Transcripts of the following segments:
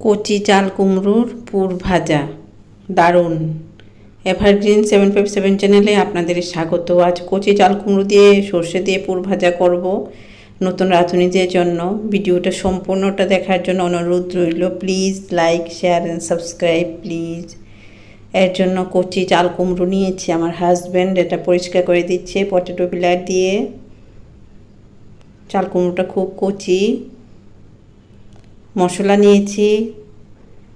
কচি চাল কুমড়োর পুর ভাজা। দারুণ। এভারগ্রিন সেভেন ফাইভ সেভেন চ্যানেলে আপনাদের স্বাগত। আজ কচি চাল কুমড়ো দিয়ে সর্ষে দিয়ে পুর ভাজা করব নতুন রাঁধুনিদের জন্য। ভিডিওটা সম্পূর্ণটা দেখার জন্য অনুরোধ রইল। Please like share and subscribe please এর জন্য কচি চাল কুমড়ো নিয়েছি আমার হাজব্যান্ড এটা পরিষ্কার করে দিচ্ছে। পটেটো পিলার দিয়ে চাল কুমড়োটা খুব কচি। মশলা নিয়েছি,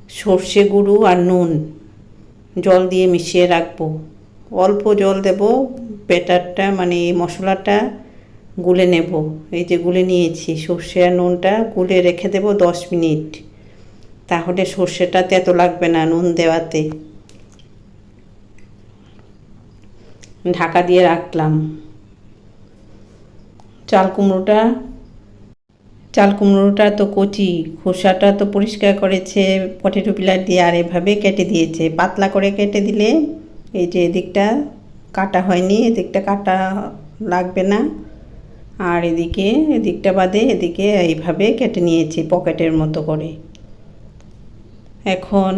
সর্ষে গুঁড়ো আর নুন। জল দিয়ে মিশিয়ে রাখব। অল্প জল দেব বেটারটা মানে এই মশলাটা গুলে নেব। এই যে গুলে নিয়েছি, সর্ষে আর নুনটা গুলে রেখে দেব দশ মিনিট। তাহলে সর্ষেটা তেতো লাগবে না নুন দেওয়াতে। ঢাকা দিয়ে রাখলাম। চাল কুমড়োটা চাল কুমড়োটা তো কচি, খোসাটা তো পরিষ্কার করেছে, পটেটো পিলার দিয়ে আর এভাবে কেটে দিয়েছে। পাতলা করে কেটে দিলে এই যে এদিকটা কাটা হয়নি, এদিকটা কাটা লাগবে না। আর এদিকে, এদিকটা বাদে এদিকে এইভাবে কেটে নিয়েছি পকেটের মতো করে। এখন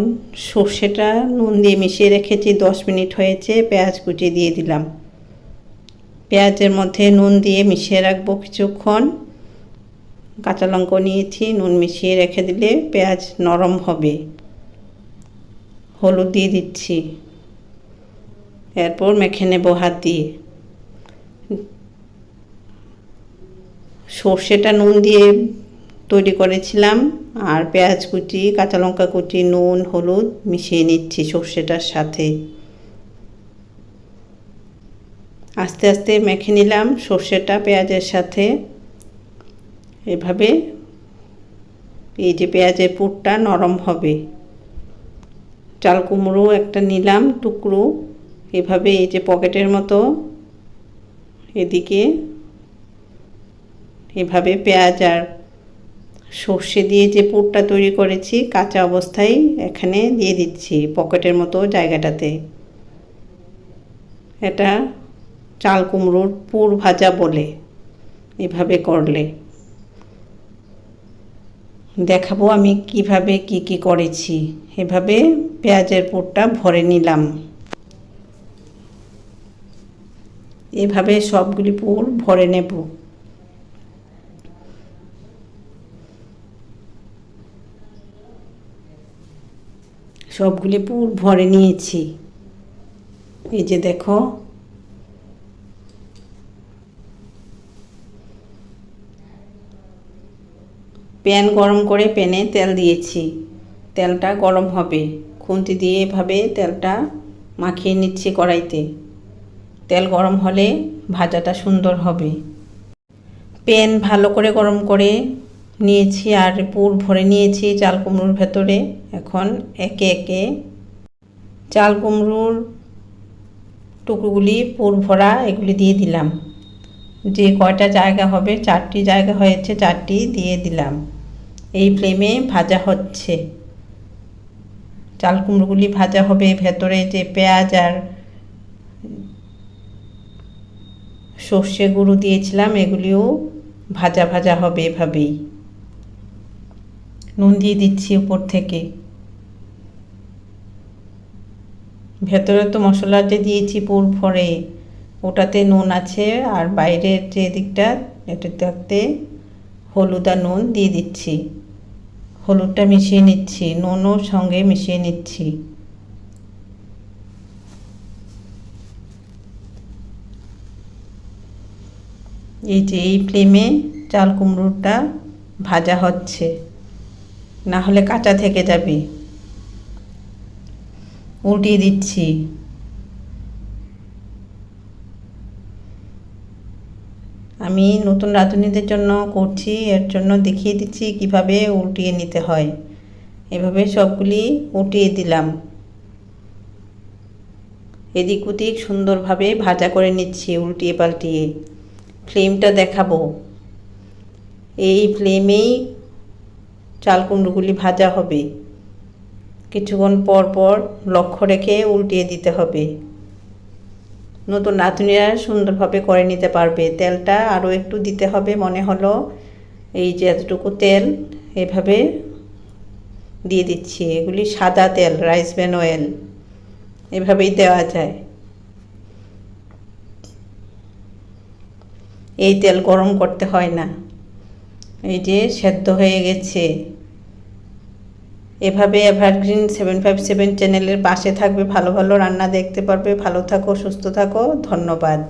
সর্ষেটা নুন দিয়ে মিশিয়ে রেখেছি, দশ মিনিট হয়েছে, পেঁয়াজ কুচি দিয়ে দিলাম। পেঁয়াজের মধ্যে নুন দিয়ে মিশিয়ে রাখব কিছুক্ষণ। কাঁচা লঙ্কা নিয়েছি, নুন মিশিয়ে রেখে দিলে পেঁয়াজ নরম হবে। হলুদ দিয়ে দিচ্ছি। এরপর মেখে নেব হাত দিয়ে। সর্ষেটা নুন দিয়ে তৈরি করেছিলাম আর পেঁয়াজ কুচি, কাঁচা লঙ্কা কুচি, নুন, হলুদ মিশিয়ে নিচ্ছি সর্ষেটার সাথে। আস্তে আস্তে মেখে নিলাম সর্ষেটা পেঁয়াজের সাথে। এভাবে এই যে পেঁয়াজের পুরটা নরম হবে। চাল কুমড়ো একটা নিলাম, টুকরো। এভাবে এই যে পকেটের মতো এদিকে এভাবে পেঁয়াজ আর সর্ষে দিয়ে যে পুরটা তৈরি করেছি, কাঁচা অবস্থায় এখানে দিয়ে দিচ্ছি পকেটের মতো জায়গাটাতে। এটা চাল কুমড়োর পুর ভাজা বলে এভাবে করলে। দেখাবো আমি কীভাবে কি কি করেছি। এভাবে পেঁয়াজের পুরটা ভরে নিলাম। এভাবে সবগুলি পুর ভরে নেব। সবগুলি পুর ভরে নিয়েছি। এই যে দেখো প্যান গরম করে প্যানে তেল দিয়েছি। তেলটা গরম হবে। খুন্তি দিয়ে এভাবে তেলটা মাখিয়ে নিচ্ছি কড়াইতে। তেল গরম হলে ভাজাটা সুন্দর হবে। প্যান ভালো করে গরম করে নিয়েছি আর পুর ভরে নিয়েছি চাল কুমড়োর ভেতরে। এখন একে একে চাল কুমড়োর টুকরোগুলি পুর ভরা এগুলি দিয়ে দিলাম। যে কয়টা জায়গা হবে, চারটি জায়গা হয়েছে, চারটি দিয়ে দিলাম। এই ফ্লেমে ভাজা হচ্ছে। চাল কুমড়োগুলি ভাজা হবে, ভেতরে যে পেঁয়াজ আর সর্ষে গুঁড়ো দিয়েছিলাম, এগুলিও ভাজা ভাজা হবে এভাবেই। নুন দিয়ে দিচ্ছি উপর থেকে। ভেতরে তো মশলা যে দিয়েছি পুর ভরে। ওটাতে নুন আছে আর বাইরের যে দিকটা, এটাতে হলুদ আর নুন দিয়ে দিচ্ছি। হলুদটা মিশিয়ে নিচ্ছি, নুনও সঙ্গে মিশিয়ে নিচ্ছি। এই যে এই ফ্লেমে চাল কুমড়োটা ভাজা হচ্ছে না হলে কাঁচা থেকে যাবে। উল্টিয়ে দিচ্ছি। আমি নতুন রাঁধুনিদের জন্য করছি, এর জন্য দেখিয়ে দিচ্ছি কীভাবে উল্টিয়ে নিতে হয়। এভাবে সবগুলি উল্টিয়ে দিলাম। এদিক ওদিক সুন্দরভাবে ভাজা করে নিচ্ছি উল্টিয়ে পাল্টিয়ে। ফ্লেমটা দেখাবো। এই ফ্লেমেই চাল কুমড়োগুলি ভাজা হবে। কিছুক্ষণ পর পর লক্ষ্য রেখে উল্টিয়ে দিতে হবে। নতুন রাঁধুনিরা সুন্দরভাবে করে নিতে পারবে। তেলটা আরও একটু দিতে হবে, মনে হলো। এই যে এতটুকু তেল, এভাবে দিয়ে দিচ্ছি। এগুলি সাদা তেল, রাইস ব্যান অয়েল, এভাবেই দেওয়া যায়। এই তেল গরম করতে হয় না। এই যে সেদ্ধ হয়ে গেছে। এভাবে এভারগ্রিন সেভেন ফাইভ সেভেন চ্যানেলের পাশে থাকবে, ভালো ভালো রান্না দেখতে পারবে, ভালো থাকো, সুস্থ থাকো, ধন্যবাদ।